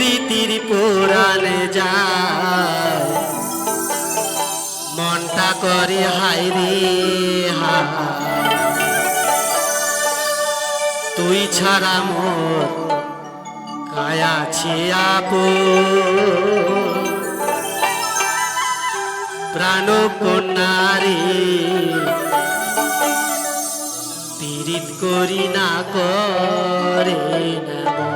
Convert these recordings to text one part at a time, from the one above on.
রীতির পুরাণে যায়। মনটা করে হাইরে হা তুই ছাড়া মোর কায়া ছিয়াপো প্রাণ কন্যারে পীড়িত করি না করে না।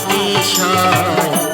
কিশোর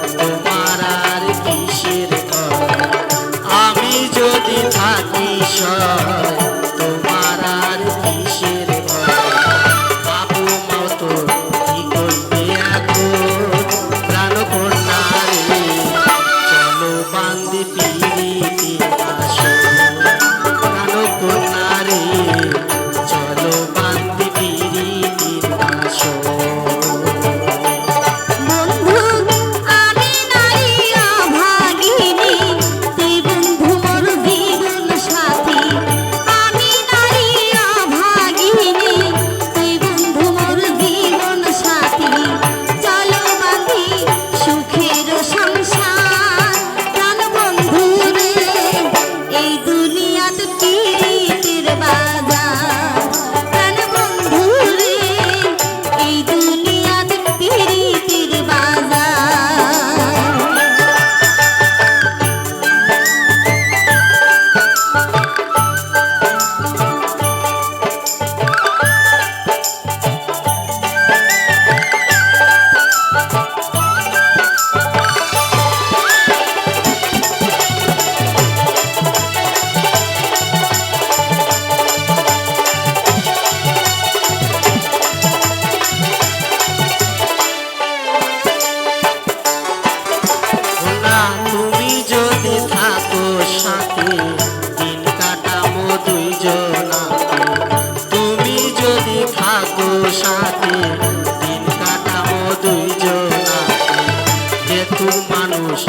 সাথে দিন কাটাবো দুইজনাতে তুমি যদি থাকো সাথে দিন কাটাবো দুইজনাতে দেখুন মানুষ